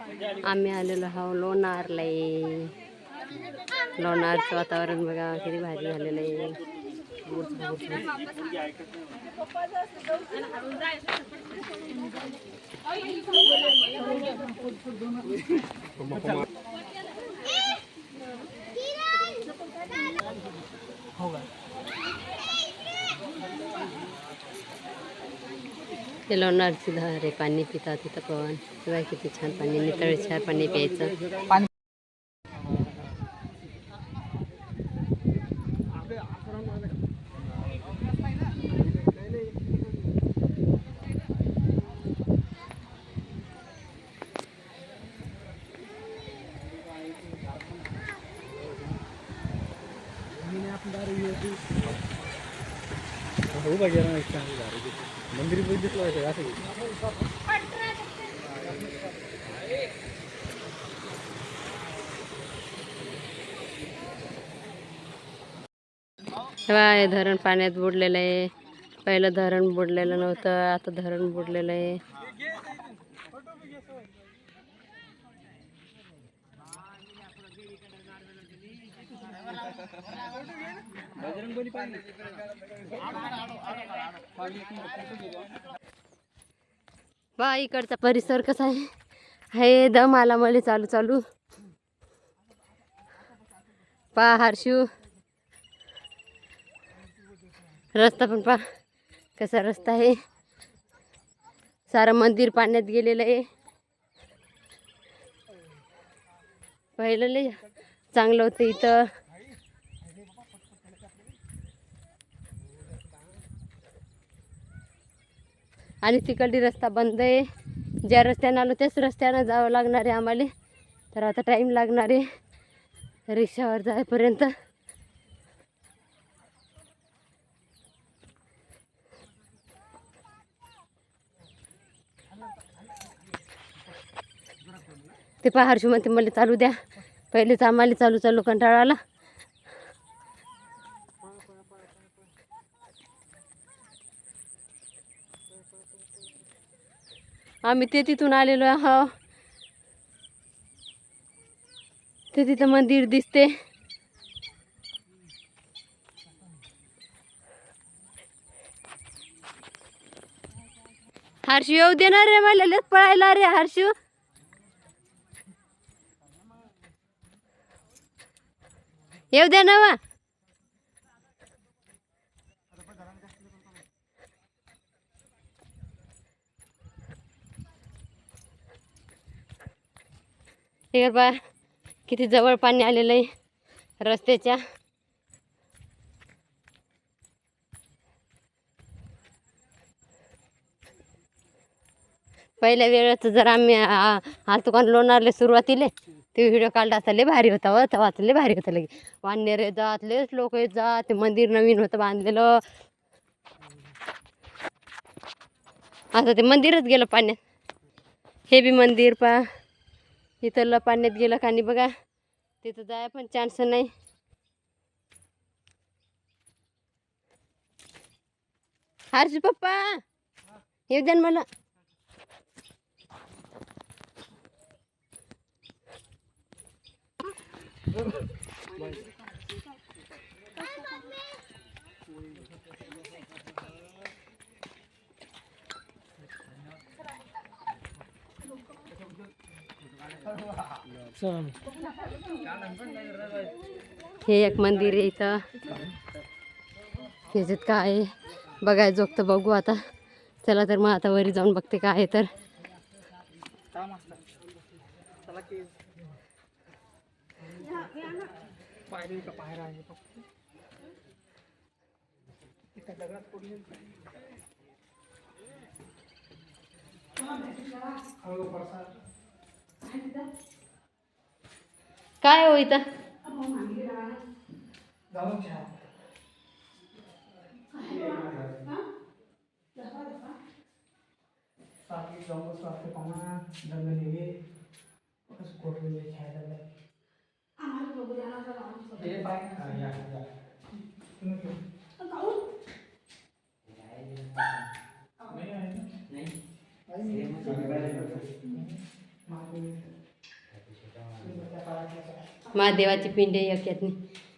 आम्ही आलेलो आहो लोणारला. लोणारचं वातावरण बघा किती भारी झालेलं आहे. त्याला नरसुद्धा अरे पानी पिता तिथं पवन। तेव्हा किती छान पाणी नितळ छान पाणी प्यायचं। पाणी आपण दारू उभा गेला नाही मंदिर बघितलं असं हे धरण पाण्यात बुडलेलं आहे. पहिलं धरण बुडलेलं नव्हतं आता धरण बुडलेलं आहे. वा इकडचा परिसर कसा आहे? हे दम आला मले चालू चालू. पा हर्षू. रस्ता पण पा कसा रस्ता आहे? सारं मंदिर पाण्यात गेलेलं आहे. पहिलं लय चांगलं होतं इथं. आणि तिकडली रस्ता बंद आहे. ज्या रस्त्यानं आलो त्याच रस्त्यानं जावं लागणार आहे आम्हाला. तर आता टाईम लागणार आहे. रिक्षावर जायपर्यंत ते पहाडशी म्हणते मला चालू द्या. पहिलेच आम्हाला चालू चालू कंटाळा आला. आम्ही ते तिथून आलेलो आहो ते तिथं मंदिर दिसते. हर्षू येऊ देणार रे मला पळायला रे हर्षू. येऊ दे ना वा. हे बा किती जवळ पाणी आलेलं आहे रस्त्याच्या. पहिल्या वेळेस जर आम्ही आलतो का लोणारले सुरुवातीले ते व्हिडिओ काढला असता लय भारी होता व तेव्हा भारी होता लगे वानेरे जात लेच लोक येत जात ते मंदिर नवीन होतं बांधलेलं. आता ते मंदिरच गेलं पाण्यात. हे बी मंदिर पा इथलं पाण्यात गेलं का नाही बघा. तिथं जाय पण चान्स नाही. हर्ष पप्पा येऊ द्या मला. हे एक मंदिर आहे इथं. ह्याच्यात काय आहे बघायचं जोगतं बघू आता. चला तर मग आता वरी जाऊन बघते काय आहे तर. काय हो इथं? सारखी जाऊन बसलो असते पाहुणा लग्न नेले कसं कोटले खायला लागले हे बाय हा, या या तुम्ही घेऊ. नाही आहे ना? आहे ना? मागे. महादेवाची पिंड आहे एक